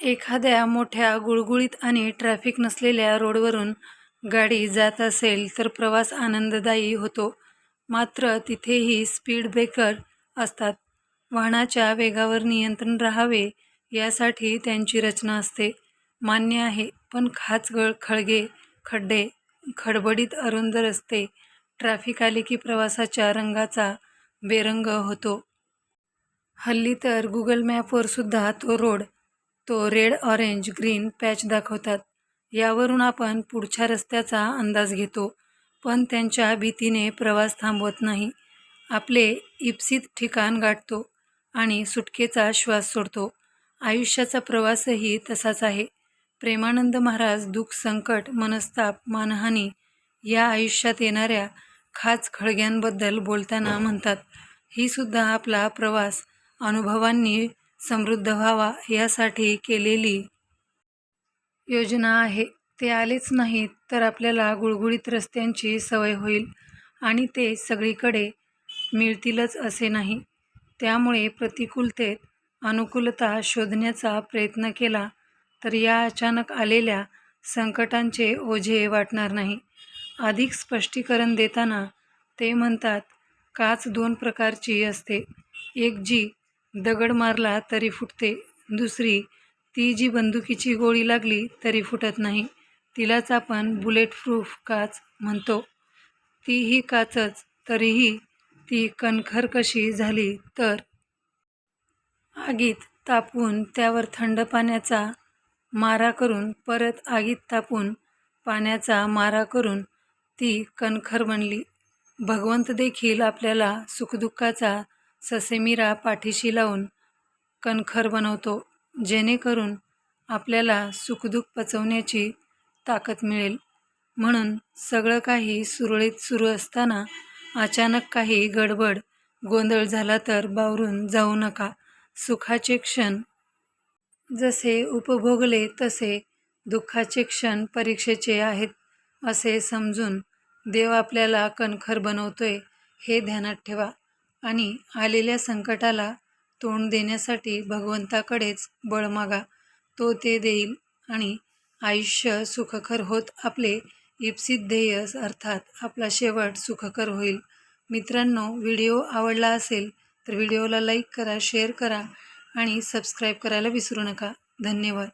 एखाद्या मोठ्या गुळगुळीत आणि ट्रॅफिक नसलेल्या रोडवरून गाडी जात असेल तर प्रवास आनंददायी होतो. मात्र तिथेही स्पीड ब्रेकर असतात. वाहनाच्या वेगावर नियंत्रण राहावे यासाठी त्यांची रचना असते. मान्य आहे. पण खाच, खळगे, खड्डे, खडबडीत अरुंद रस्ते, ट्रॅफिक आले की प्रवासाच्या रंगाचा बेरंग होतो. हल्ली तर गुगल मॅपवर सुद्धा तो रोड, तो रेड, ऑरेंज, ग्रीन पॅच दाखवतात. यावरून आपण पुढच्या रस्त्याचा अंदाज घेतो. पण त्यांच्या भीतीने प्रवास थांबवत नाही. आपले इप्सित ठिकाण गाठतो आणि सुटकेचा श्वास सोडतो. आयुष्याचा प्रवासही तसाच आहे. प्रेमानंद महाराज दुःख, संकट, मनस्ताप, मानहानी या आयुष्यात येणाऱ्या खाच-खळग्यांबद्दल बोलताना म्हणतात, ही सुद्धा आपला प्रवास अनुभवांनी समृद्ध व्हावा यासाठी केलेली योजना आहे. ते आलेच नाहीत तर आपल्याला गुळगुळीत रस्त्यांची सवय होईल आणि ते सगळीकडे मिळतीलच असे नाही. त्यामुळे प्रतिकूलतेत अनुकूलता शोधण्याचा प्रयत्न केला तर या अचानक आलेल्या संकटांचे ओझे वाटणार नाही. अधिक स्पष्टीकरण देताना ते म्हणतात, काच दोन प्रकारची असते. एक जी दगड मारला तरी फुटते. दुसरी ती जी बंदुकीची गोळी लागली तरी फुटत नाही. तिलाच आपण बुलेट प्रूफ काच म्हणतो. ती ही काचच, तरीही ती कणखर कशी झाली तर? आगीत तापून त्यावर थंड पाण्याचा मारा करून, परत आगीत तापून पाण्याचा मारा करून ती कणखर बनली. भगवंत देखील आपल्याला सुखदुःखाचा ससेमिरा पाठीशी लावून कणखर बनवतो, जेणेकरून आपल्याला सुखदुःख पचवण्याची ताकद मिळेल. म्हणून सगळं काही सुरळीत सुरू असताना अचानक काही गडबड, गोंधळ झाला तर बावरून जाऊ नका. सुखाचे क्षण जसे उपभोगले तसे दुःखाचे क्षण परीक्षेचे आहेत असे समजून देव आपल्याला कणखर बनवतोय हे ध्यानात ठेवा आणि आलेल्या संकटाला तोंड देण्यासाठी भगवंताकडेच बळ मागा. तो ते देईल आणि आयुष्य सुखकर होत आपले इप्सित ध्येय अर्थात आपला शेवट सुखकर होईल. मित्रांनो, व्हिडिओ आवडला असेल तर व्हिडिओला लाईक करा, शेअर करा आणि सबस्क्राईब करायला विसरू नका. धन्यवाद.